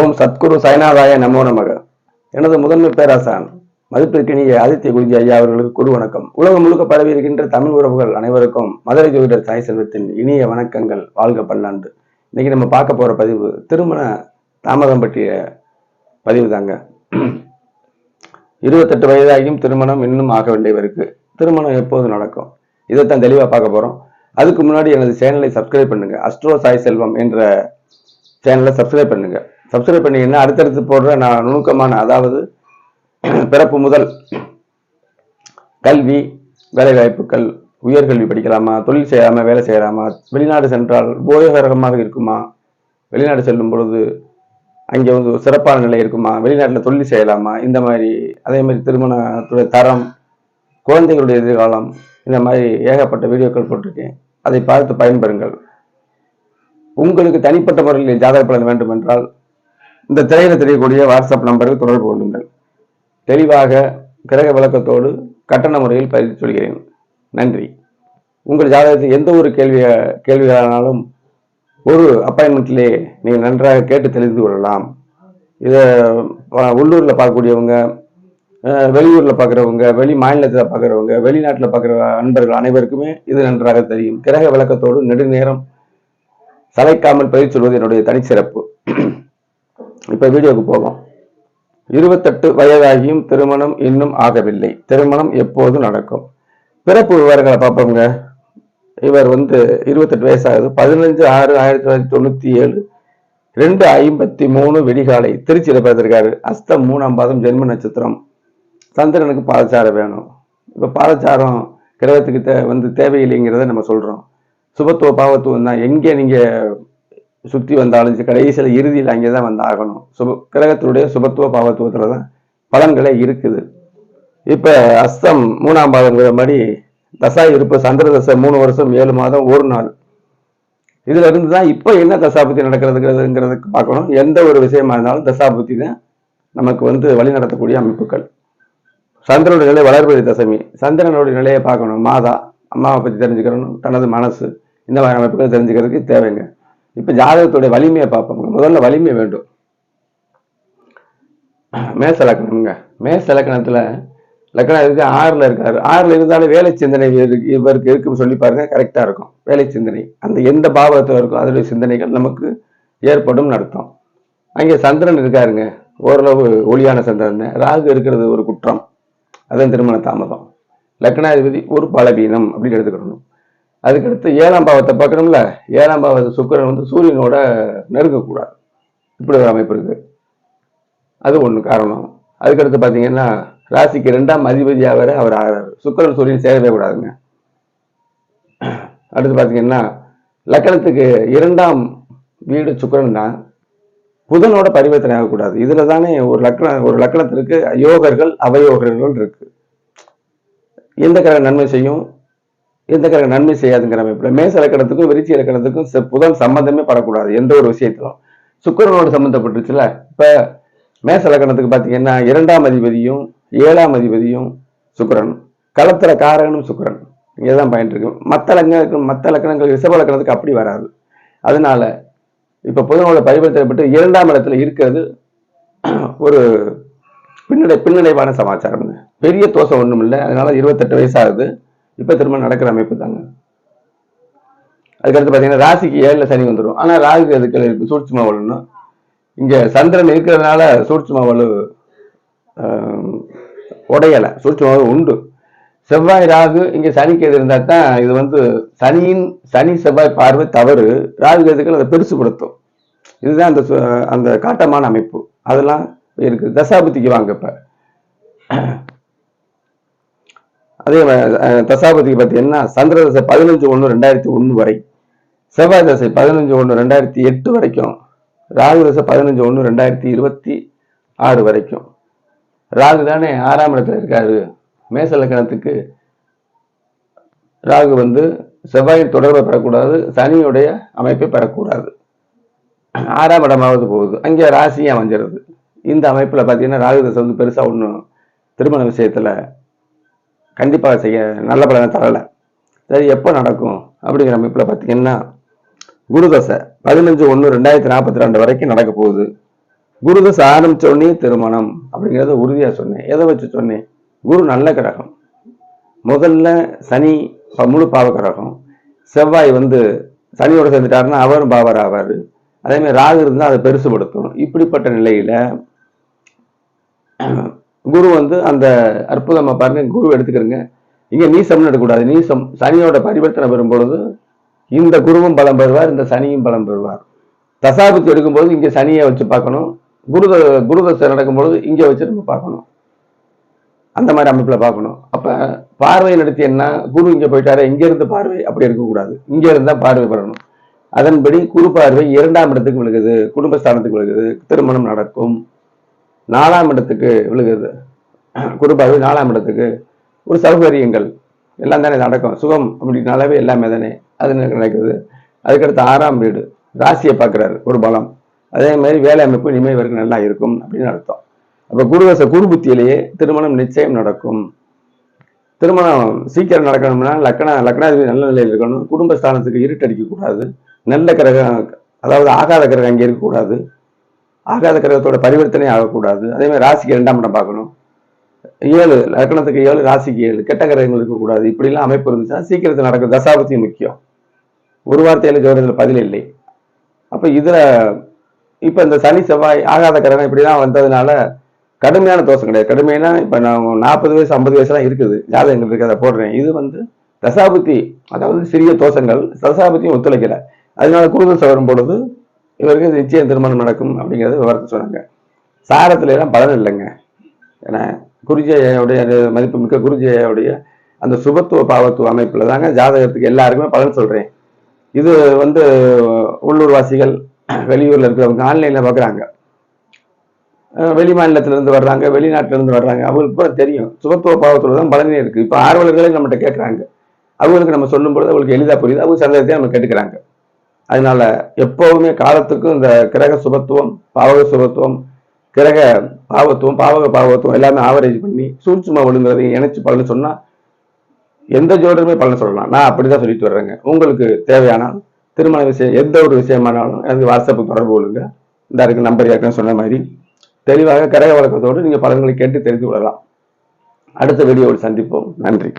ஓம் சத்குரு சாய்நாதாய நமோ நமக. எனது முதன்மை பேராசான் மதிப்பிற்கினிய ஆதித்ய குருஜி ஐயா அவர்களுக்கு குரு வணக்கம். உலகம் முழுக்க பரவி இருக்கின்ற தமிழ் உறவுகள் அனைவருக்கும் மதுரை ஜோதிடர் சாய் செல்வத்தின் இனிய வணக்கங்கள். வாழ்க பல்லாண்டு. இன்னைக்கு நம்ம பார்க்க போற பதிவு திருமண தாமதம் பற்றிய பதிவு தாங்க இருபத்தெட்டு வயதாகியும் திருமணம் இன்னும் ஆகவில்லை இவருக்கு திருமணம் எப்போது நடக்கும்? இதைத்தான் தெளிவாக பார்க்க போறோம். அதுக்கு முன்னாடி எனது சேனலை சப்ஸ்கிரைப் பண்ணுங்க. அஸ்ட்ரோ சாய் செல்வம் என்ற சேனலை சப்ஸ்கிரைப் பண்ணுங்க. சப்ஸ்கிரைப் பண்ணீங்கன்னா அடுத்தடுத்து போடுற நான் நுணுக்கமான அதாவது பிறப்பு முதல் கல்வி வேலைவாய்ப்புகள் உயர்கல்வி படிக்கலாமா தொழில் செய்யலாமா வேலை செய்யலாமா வெளிநாடு சென்றால் உபயோகரகமாக இருக்குமா? வெளிநாடு செல்லும் பொழுது அங்கே வந்து சிறப்பான நிலை இருக்குமா? வெளிநாட்டில் தொழில் செய்யலாமா? இந்த மாதிரி அதே மாதிரி திருமணத்துடைய தரம் குழந்தைகளுடைய எதிர்காலம் இந்த மாதிரி ஏகப்பட்ட வீடியோக்கள் போட்டிருக்கேன். அதை பார்த்து பயன்பெறுங்கள். உங்களுக்கு தனிப்பட்ட முறையில் ஜாதக பலன் வேண்டும் என்றால் இந்த திரையில தெரியக்கூடிய வாட்ஸ்அப் நம்பருக்கு தொடர்பு கொள்ளுங்கள். தெளிவாக கிரக விளக்கத்தோடு கட்டண முறையில் பயிற்சி சொல்கிறேன். நன்றி. உங்கள் ஜாதகத்தில் எந்த ஒரு கேள்வி கேள்விகளானாலும் ஒரு அப்பாயின்மெண்ட்லே நீங்கள் நன்றாக கேட்டு தெரிந்து கொள்ளலாம். இதை உள்ளூரில் பார்க்கக்கூடியவங்க வெளியூரில் பார்க்குறவங்க வெளி மாநிலத்தில் பார்க்குறவங்க வெளிநாட்டில் பார்க்குற அன்பர்கள் அனைவருக்குமே இது நன்றாக தெரியும். கிரக விளக்கத்தோடு நெடுநேரம் சளைக்காமல் பயிற்சி சொல்வது என்னுடைய தனிச்சிறப்பு. இப்ப வீடியோக்கு போவோம். இருபத்தெட்டு வயதாகியும் திருமணம் இன்னும் ஆகவில்லை. திருமணம் எப்போது நடக்கும். பிறப்பு விவரங்களை பார்ப்போங்க இவர் வந்து இருபத்தெட்டு வயசாகுது. பதினஞ்சு ஆறு ஆயிரத்தி தொள்ளாயிரத்தி தொண்ணூத்தி ஏழு ரெண்டு ஐம்பத்தி மூணு வெடிகாலை திருச்சியில் பிறந்திருக்காரு. அஸ்தம் மூணாம் பாதம் ஜென்ம நட்சத்திரம். சந்திரனுக்கு பாதச்சாரம் வேணும். இப்போ பாதச்சாரம் கிரகத்துக்கு தே வந்து தேவையில்லைங்கிறத நம்ம சொல்றோம். சுபத்துவ பாவத்துவம் தான் எங்கே நீங்கள் சுற்றி வந்தாலும் சரி, இறுதியில் அங்கே தான் வந்து ஆகணும். சுப கிரகத்தினுடைய சுபத்துவ பாவத்துவத்தில் தான் பலன்களே இருக்குது. இப்போ அஸ்தம் மூணாம் பாதங்கிற மாதிரி தசா இருப்பு சந்திர தசை மூணு வருஷம் ஏழு மாதம் ஒரு நாள். இதுல இருந்து தான் இப்போ என்ன தசாபுத்தி நடக்கிறதுங்கிறதுங்கிறதுக்கு பார்க்கணும். எந்த ஒரு விஷயமா இருந்தாலும் தசாபுத்தி தான் நமக்கு வந்து வழி நடத்தக்கூடிய அமைப்புகள். சந்திரனுடைய நிலை வளர்பதி தசமி. சந்திரனுடைய நிலையை பார்க்கணும். மாதா அம்மாவை பற்றி தெரிஞ்சுக்கணும். தனது மனசு. இந்த மாதிரி அமைப்புகள் தெரிஞ்சுக்கிறதுக்கு தேவைங்க. இப்போ ஜாதகத்துடைய வலிமையை பார்ப்போங்க முதல்ல வலிமை வேண்டும். மேச லக்கணம்ங்க மேச லக்கணத்தில் லக்கணம் இருக்கு ஆறுல இருக்காரு. ஆறுல இருந்தாலும் வேலை சிந்தனை இவருக்கு இருக்குன்னு சொல்லி பாருங்க கரெக்டாக இருக்கும். வேலை சிந்தனை. அந்த எந்த பாவத்தில் இருக்கோ அதனுடைய சிந்தனைகள் நமக்கு ஏற்படும் நடத்தும் அங்கே சந்திரன் இருக்காருங்க. ஓரளவு ஒளியான சந்திரன். ராகு இருக்கிறது ஒரு குற்றம். அதன் திருமண தாமதம். லக்னாதிபதி ஒரு பலவீனம் அப்படின்னு எடுத்துக்கிடணும் அதுக்கடுத்து ஏழாம் பாவத்தை பார்க்கணும்ல? ஏழாம் பாவத்தை சுக்கிரன் வந்து சூரியனோட நெருங்கக்கூடாது. இப்படி ஒரு அமைப்பு இருக்கு. அது ஒன்று காரணம். அதுக்கடுத்து பார்த்தீங்கன்னா ராசிக்கு ரெண்டாம் அதிபதியாக வேற அவர் ஆகிறார் சுக்கிரன் சூரியன் சேரவே கூடாதுங்க. அடுத்து பார்த்தீங்கன்னா லக்கணத்துக்கு இரண்டாம் வீடு சுக்கிரன் தான் புதனோட பரிவர்த்தனை ஆகக்கூடாது. இதில் தானே ஒரு லக்கணம் ஒரு லக்கணத்திற்கு யோகர்கள் அவயோகர்கள் இருக்கு. எந்த கிரகம் நன்மை செய்யும்? எந்த கிரகம் நன்மை செய்யாதுங்கிற அமைப்புல மேச இலக்கணத்துக்கும் விருச்சி இலக்கணத்துக்கும் செ- புதன் சம்பந்தமே படக்கூடாது எந்த ஒரு விஷயத்திலும். சுக்கரனோடு சம்பந்தப்பட்டுச்சுல இப்ப மேச இலக்கணத்துக்கு பாத்தீங்கன்னா இரண்டாம் அதிபதியும் ஏழாம் அதிபதியும் சுக்கரன். களத்திர காரகனும் சுக்கிரன். இங்கதான் பயன் இருக்கு. மற்ற லக்கணத்துக்கு மற்ற இலக்கணங்கள் ரிஷப இலக்கணத்துக்கு அப்படி வராது. அதனால இப்ப புதனோட பரிவர்த்தனைப்பட்டு இரண்டாம் இடத்துல இருக்கிறது ஒரு பின்னடை பின்னடைவான சமாச்சாரம் பெரிய தோசை ஒண்ணும் இல்லை அதனால இருபத்தெட்டு வயசாகுது இப்ப திரும்ப நடக்கிற அமைப்பு தாங்க. அதுக்கடுத்து பாத்தீங்கன்னா ராசிக்கு ஏழுல சனி வந்துடும் ஆனா ராகு அதுக்கு இருக்கு சூட்சுமா வலுன்னு இங்க சந்திரன் இருக்கிறதுனால சூட்சுமா வலு உடையலை. சூட்சும உண்டு. செவ்வாய் ராகு இங்க சனிக்கு எது இருந்தா தான் இது வந்து சனியின் சனி செவ்வாய் பார்வை தவறு. ராகு எதுக்கள் அதை பெருசுபடுத்தும். இதுதான் அந்த சு- அந்த காட்டமான அமைப்பு. அதெல்லாம் இருக்கு. தசாபுத்திக்கு வாங்க இப்ப. அதே மாதிரி, தசாபதிக்கு பார்த்தீங்கன்னா சந்திர தசை பதினஞ்சு ஒன்று ரெண்டாயிரத்தி ஒன்று வரை. செவ்வாய் தசை பதினஞ்சு ஒன்று ரெண்டாயிரத்தி எட்டு வரைக்கும். ராகு தசை பதினஞ்சு ஒன்று ரெண்டாயிரத்தி இருபத்தி ஆறு வரைக்கும். ராகு தானே ஆறாம் இடத்துல இருக்காரு. மேச லக்கணத்துக்கு ராகு வந்து செவ்வாயின் தொடர்பை பெறக்கூடாது சனியுடைய அமைப்பை பெறக்கூடாது. ஆறாம் இடமாவது போகுது. அங்கே ராசியாக அமைஞ்சிருது. இந்த அமைப்பில் பார்த்தீங்கன்னா ராகு தசை வந்து பெருசாக ஒன்றும் திருமண விஷயத்தில் கண்டிப்பாக செய்ய நல்ல பலனை தரலை. சரி எப்போ நடக்கும் அப்படிங்கிற அமைப்பில் பார்த்தீங்கன்னா குருதசை பதினஞ்சு ஒன்று ரெண்டாயிரத்தி நாற்பத்தி ரெண்டு வரைக்கும் நடக்க போகுது. குருதசை ஆரம்பிச்ச உடனே திருமணம் அப்படிங்கிறத உறுதியா சொன்னேன். எதை வச்சு சொன்னேன்? குரு நல்ல கிரகம். முதல்ல சனி முழு பாவ கிரகம். செவ்வாய் வந்து சனியோட சேர்ந்துட்டாருன்னா அவரும் பாவர் ஆவார். அதே மாதிரி ராகு இருந்தால் அதை பெருசுபடுத்தும். இப்படிப்பட்ட நிலையில குரு வந்து அந்த அற்புதமாக பாருங்க குரு எடுத்துக்கிறங்க. இங்கே நீசம்னு எடுக்கக்கூடாது. நீசம் சனியோட பரிவர்த்தனை பெறும் பொழுது இந்த குருவும் பலம் பெறுவார் இந்த சனியும் பலம் பெறுவார். தசாபுத்தி எடுக்கும்போது இங்கே சனியை வச்சு பார்க்கணும். குருத குருதசை நடக்கும்பொழுது இங்கே வச்சு நம்ம பார்க்கணும். அந்த மாதிரி அமைப்பில் பார்க்கணும். அப்போ பார்வை நடத்தி என்ன? குரு இங்கே போயிட்டாரு இங்கேருந்து பார்வை அப்படி இருக்கக்கூடாது இங்கே இருந்தால் பார்வை பெறணும். அதன்படி குரு பார்வை இரண்டாம் இடத்துக்கு விழுகுது குடும்பஸ்தானத்துக்கு விழுகுது திருமணம் நடக்கும். நாலாம் இடத்துக்கு விழுகுது குரு நாலாம் இடத்துக்கு. ஒரு சௌகரியங்கள். எல்லாம் தானே நடக்கும். சுகம் அப்படின்னாலவே எல்லாமே தானே. அது நடக்குது? அதுக்கடுத்து ஆறாம் வீடு. ராசியை பார்க்குறாரு. ஒரு பலம். அதே மாதிரி வேலை அமைப்பு இனிமேல் இவருக்கு நல்லா இருக்கும் அப்படின்னு அர்த்தம். அப்போ குருவச குரு புத்தியிலேயே திருமணம் நிச்சயம் நடக்கும். திருமணம் சீக்கிரம் நடக்கணும்னா லக்கண லக்னாதிபதி நல்ல நிலையில் இருக்கணும். குடும்பஸ்தானத்துக்கு இருட்டடிக்கக்கூடாது. நல்ல கிரகம் அதாவது ஆகாத கிரகம் அங்கே இருக்கக்கூடாது. ஆகாத கிரகத்தோட பரிவர்த்தனை ஆகக்கூடாது. அதே மாதிரி ராசிக்கு ரெண்டாம் இடம் பார்க்கணும். ஏழு லக்னத்துக்கு ஏழு ராசிக்கு ஏழு. கெட்ட கிரகங்கள் இருக்கக்கூடாது. இப்படிலாம் அமைப்பு இருந்துச்சுன்னா சீக்கிரத்தில் நடக்கும் தசாபத்தி முக்கியம். ஒரு வார்த்தையில ஜோதிடத்தில் பதில் இல்லை. அப்ப இதுல இப்ப இந்த சனி செவ்வாய் ஆகாத கிரகம் இப்படிலாம் வந்ததுனால கடுமையான தோஷம் கிடையாது. கடுமையான இப்ப நான் நாற்பது வயசு ஐம்பது வயசுலாம் இருக்குது. ஜாதகங்கள் இருக்கு அதை போடுறேன். இது வந்து தசாபுத்தி அதாவது சிறிய தோஷங்கள் தசாபுத்தியும் ஒத்துழைக்கல. அதனால குருதசை வரும் பொழுது இவருக்கு நிச்சயம் திருமணம் நடக்கும் அப்படிங்கிறத விவரத்தை சொன்னாங்க. சாரத்துல எல்லாம் பலன் இல்லைங்க. ஏன்னா குருஜியுடைய மதிப்பு மிக்க குருஜியுடைய அந்த சுபத்துவ பாவத்துவ அமைப்பில் தாங்க ஜாதகத்துக்கு எல்லாருக்குமே பலன் சொல்கிறேன் இது வந்து உள்ளூர்வாசிகள் வெளியூரில் இருக்கிறவங்க ஆன்லைனில் பார்க்குறாங்க வெளி மாநிலத்திலேருந்து வர்றாங்க வெளிநாட்டிலேருந்து வர்றாங்க. அவங்களுக்கு கூட தெரியும். சுபத்துவ பாவத்துல தான் பலனே இருக்குது இப்போ ஆர்வலர்களே நம்மகிட்ட கேட்குறாங்க அவங்களுக்கு நம்ம சொல்லும்பொழுது அவங்களுக்கு எளிதாக புரியுது. அவங்க சந்தேகத்தையும் நம்ம கேட்டுக்கிறாங்க. அதனால எப்போவுமே காலத்துக்கும் இந்த கிரக சுபத்துவம் பாவக சுபத்துவம் கிரக பாவத்துவம் பாவக பாவத்துவம் எல்லாமே ஆவரேஜ் பண்ணி சூட்சும ஒழுங்குறதையும் இணைச்சு பலன் சொன்னா எந்த ஜோடருமே பலன் சொல்லலாம். நான் அப்படிதான் சொல்லிட்டு வர்றேங்க. உங்களுக்கு தேவையான திருமண விஷயம் எந்த ஒரு விஷயமானாலும் எனக்கு வாட்ஸ்அப் தொடர்பு கொள்ளுங்க. இந்த இருக்கு நம்பர் ஏற்கனவே சொன்ன மாதிரி தெளிவாக கரக வழக்கத்தோடு நீங்க பலன்களை கேட்டு தெரிந்து கொள்ளலாம். அடுத்த வீடியோவில் சந்திப்போம். நன்றி.